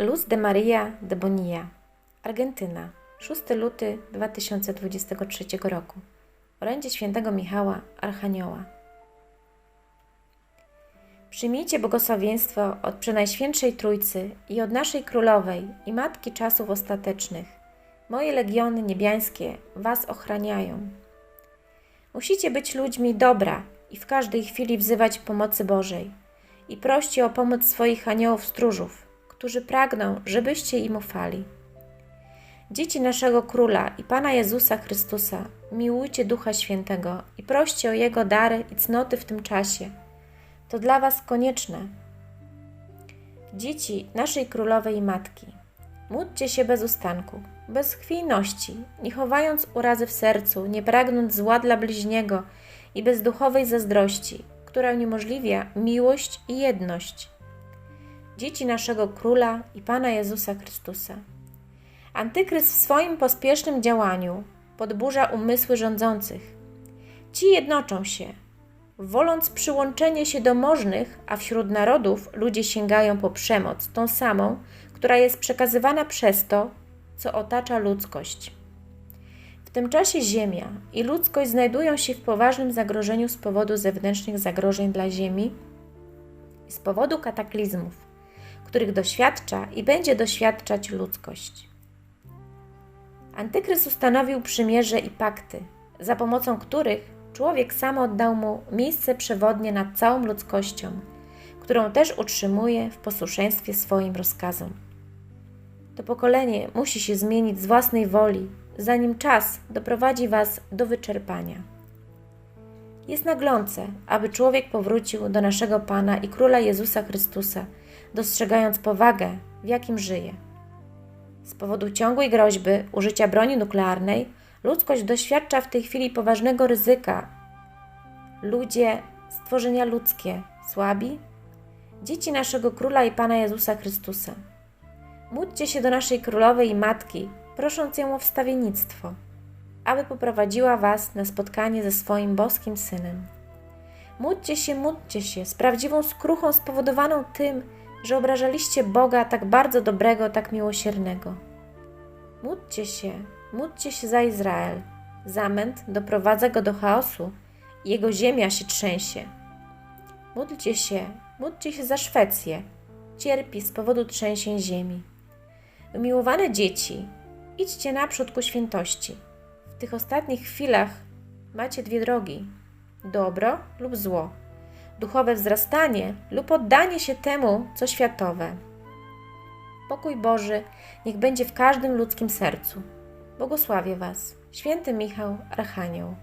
Luz de Maria de Bonilla, Argentyna, 6 luty 2023 roku. Orędzie świętego Michała, Archanioła. Przyjmijcie błogosławieństwo od Przenajświętszej Trójcy i od naszej Królowej i Matki czasów ostatecznych. Moje legiony niebiańskie Was ochraniają. Musicie być ludźmi dobra i w każdej chwili wzywać pomocy Bożej i proście o pomoc swoich aniołów stróżów, którzy pragną, żebyście im ufali. Dzieci naszego Króla i Pana Jezusa Chrystusa, miłujcie Ducha Świętego i proście o Jego dary i cnoty w tym czasie. To dla Was konieczne. Dzieci naszej Królowej i Matki, módlcie się bez ustanku, bez chwiejności, nie chowając urazy w sercu, nie pragnąc zła dla bliźniego i bez duchowej zazdrości, która uniemożliwia miłość i jedność. Dzieci naszego Króla i Pana Jezusa Chrystusa. Antykryst w swoim pospiesznym działaniu podburza umysły rządzących. Ci jednoczą się, woląc przyłączenie się do możnych, a wśród narodów ludzie sięgają po przemoc, tą samą, która jest przekazywana przez to, co otacza ludzkość. W tym czasie Ziemia i ludzkość znajdują się w poważnym zagrożeniu z powodu zewnętrznych zagrożeń dla Ziemi i z powodu kataklizmów, których doświadcza i będzie doświadczać ludzkość. Antykryst ustanowił przymierze i pakty, za pomocą których człowiek sam oddał mu miejsce przewodnie nad całą ludzkością, którą też utrzymuje w posłuszeństwie swoim rozkazom. To pokolenie musi się zmienić z własnej woli, zanim czas doprowadzi was do wyczerpania. Jest naglące, aby człowiek powrócił do naszego Pana i Króla Jezusa Chrystusa, dostrzegając powagę, w jakim żyje. Z powodu ciągłej groźby użycia broni nuklearnej, ludzkość doświadcza w tej chwili poważnego ryzyka. Ludzie, stworzenia ludzkie, słabi, dzieci naszego Króla i Pana Jezusa Chrystusa. Módlcie się do naszej Królowej i Matki, prosząc ją o wstawiennictwo, aby poprowadziła Was na spotkanie ze swoim boskim Synem. Módlcie się, módlcie się z prawdziwą skruchą spowodowaną tym, że obrażaliście Boga tak bardzo dobrego, tak miłosiernego. Módlcie się, módlcie się za Izrael. Zamęt doprowadza go do chaosu i jego ziemia się trzęsie. Módlcie się, módlcie się za Szwecję. Cierpi z powodu trzęsień ziemi. Umiłowane dzieci, idźcie naprzód ku świętości. W tych ostatnich chwilach macie dwie drogi: dobro lub zło duchowe wzrastanie lub oddanie się temu, co światowe. Pokój Boży niech będzie w każdym ludzkim sercu. Błogosławię Was, święty Michał Archanioł.